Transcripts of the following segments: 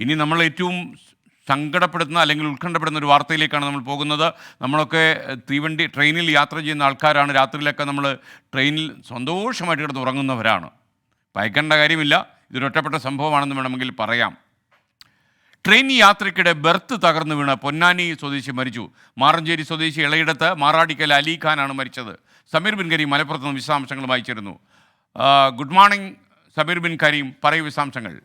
ഇനി നമ്മൾ ഏറ്റവും സങ്കടപ്പെടുത്തുന്ന അല്ലെങ്കിൽ ഉത്കണ്ഠപ്പെടുന്ന ഒരു വാർത്തയിലേക്കാണ് നമ്മൾ പോകുന്നത്. നമ്മളൊക്കെ തീവണ്ടി ട്രെയിനിൽ യാത്ര ചെയ്യുന്ന ആൾക്കാരാണ്. രാത്രിയിലൊക്കെ നമ്മൾ ട്രെയിനിൽ സന്തോഷമായിട്ട് കിടന്ന് ഉറങ്ങുന്നവരാണ്. ഭയക്കേണ്ട കാര്യമില്ല. ഇതൊരു ഒറ്റപ്പെട്ട സംഭവമാണെന്ന് വേണമെങ്കിൽ പറയാം. ട്രെയിൻ യാത്രയ്ക്കിടെ ബെർത്ത് തകർന്നു വീണ് പൊന്നാനി സ്വദേശി മരിച്ചു. മാറഞ്ചേരി സ്വദേശി ഇളയിടത്ത് മാറാടിക്കൽ അലിഖാനാണ് മരിച്ചത്. സമീർ ബിൻ കരീം മലപ്പുറത്ത് നിന്ന് വിശദാംശങ്ങൾ വായിച്ചിരുന്നു good morning Sameer bin Kareem. പറയൂ വിശദാംശങ്ങൾ.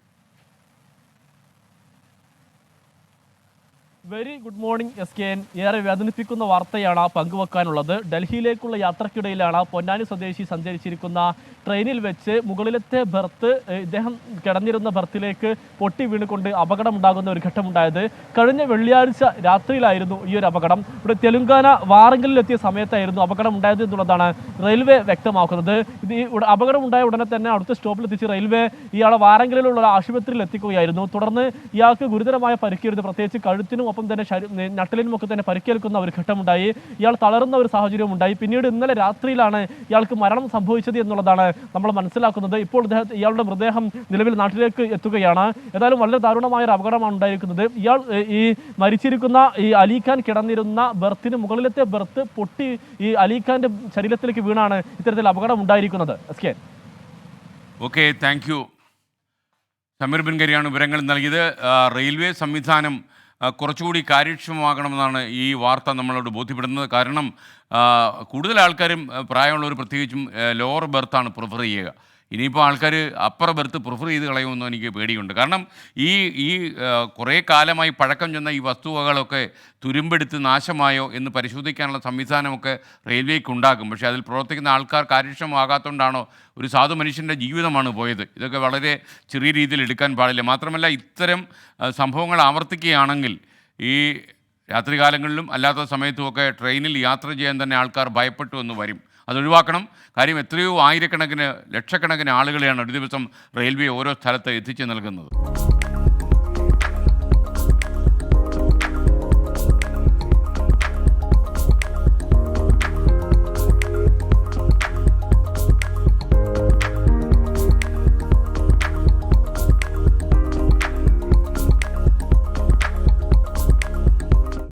Very good morning S K N. ഏറെ വേദനിപ്പിക്കുന്ന വാർത്തയാണ് പങ്കുവെക്കാനുള്ളത്. ഡൽഹിയിലേക്കുള്ള യാത്രക്കിടയിലാണ് പൊന്നാനി സ്വദേശി സഞ്ചരിച്ചിരിക്കുന്ന ട്രെയിനിൽ വെച്ച് മുകളിലത്തെ ബർത്ത് ഇദ്ദേഹം കിടന്നിരുന്ന ബർത്തിലേക്ക് പൊട്ടി വീണുകൊണ്ട് അപകടമുണ്ടാകുന്ന ഒരു ഘട്ടമുണ്ടായത്. കഴിഞ്ഞ വെള്ളിയാഴ്ച രാത്രിയിലായിരുന്നു ഈ ഒരു അപകടം. ഇവിടെ തെലുങ്കാന വാറങ്കലിലെത്തിയ സമയത്തായിരുന്നു അപകടം ഉണ്ടായത് എന്നുള്ളതാണ് റെയിൽവേ വ്യക്തമാക്കുന്നത്. ഇത് ഈ അപകടം ഉണ്ടായ ഉടനെ തന്നെ അടുത്ത സ്റ്റോപ്പിൽ എത്തിച്ച് റെയിൽവേ ഇയാളെ വാറങ്കലിലുള്ള ആശുപത്രിയിൽ എത്തിക്കുകയായിരുന്നു തുടർന്ന് ഇയാൾക്ക് ഗുരുതരമായ പരിക്കേറ്റത് പ്രത്യേകിച്ച് കഴുത്തിനും ഒപ്പം തന്നെ നട്ടലിനുമൊക്കെ തന്നെ പരിക്കേൽക്കുന്ന ഒരു ഘട്ടമുണ്ടായി. ഇയാൾ തളർന്ന ഒരു സാഹചര്യം ഉണ്ടായി പിന്നീട് ഇന്നലെ രാത്രിയിലാണ് ഇയാൾക്ക് മരണം സംഭവിച്ചത് എന്നുള്ളതാണ് നമ്മൾ മനസ്സിലാക്കുന്നത്. ഇപ്പോൾ ഇയാളുടെ മൃതദേഹം നിലവിൽ നാട്ടിലേക്ക് എത്തുകയാണ്. ഏതായാലും വളരെ ദാരുണമായ ഒരു അപകടമാണ് ഉണ്ടായിരിക്കുന്നത്. ഇയാൾ ഈ മരിച്ചിരിക്കുന്ന ഈ അലിഖാൻ കിടന്നിരുന്ന ബർത്തിന് മുകളിലത്തെ ബർത്ത് പൊട്ടി ഈ അലിഖാന്റെ ശരീരത്തിലേക്ക് വീണാണ് ഇത്തരത്തിൽ അപകടം ഉണ്ടായിരിക്കുന്നത്. Okay thank you. സമീർ ബിൻകരിയാണ് വിവരങ്ങൾ നൽകിയത്. റെയിൽവേ സംവിധാനം കുറച്ചുകൂടി കാര്യക്ഷമമാകണമെന്നാണ് ഈ വാർത്ത നമ്മളോട് ബോധ്യപ്പെടുന്നത്. കാരണം കൂടുതൽ ആൾക്കാരും പ്രായമുള്ളവർ പ്രത്യേകിച്ചും ലോവർ ബെർത്താണ് പ്രിഫർ ചെയ്യുക. ഇനിയിപ്പോൾ ആൾക്കാർ അപ്പർ ബെർത്ത് പ്രിഫർ ചെയ്ത് കളയുമെന്നോ എനിക്ക് പേടിയുണ്ട്. കാരണം ഈ ഈ കുറേ കാലമായി പഴക്കം ചെന്ന ഈ വസ്തുവകളൊക്കെ തുരുമ്പെടുത്ത് നാശമായോ എന്ന് പരിശോധിക്കാനുള്ള സംവിധാനമൊക്കെ റെയിൽവേക്ക് ഉണ്ടാക്കും പക്ഷേ അതിൽ പ്രവർത്തിക്കുന്ന ആൾക്കാർ കാര്യക്ഷമമാകാത്തതുകൊണ്ടാണോ ഒരു സാധു മനുഷ്യന്റെ ജീവിതമാണ് പോയത്. ഇതൊക്കെ വളരെ ചെറിയ രീതിയിൽ എടുക്കാൻ പാടില്ല. മാത്രമല്ല ഇത്തരം സംഭവങ്ങൾ ആവർത്തിക്കുകയാണെങ്കിൽ ഈ രാത്രികാലങ്ങളിലും അല്ലാത്ത സമയത്തുമൊക്കെ ട്രെയിനിൽ യാത്ര ചെയ്യാൻ തന്നെ ആൾക്കാർ ഭയപ്പെട്ടു എന്ന് വരും. അതൊഴിവാക്കണം. കാര്യം എത്രയോ ആയിരക്കണക്കിന് ലക്ഷക്കണക്കിന് ആളുകളെയാണ് ഒരു ദിവസം റെയിൽവേ ഓരോ സ്ഥലത്ത് എത്തിച്ചു നൽകുന്നത്.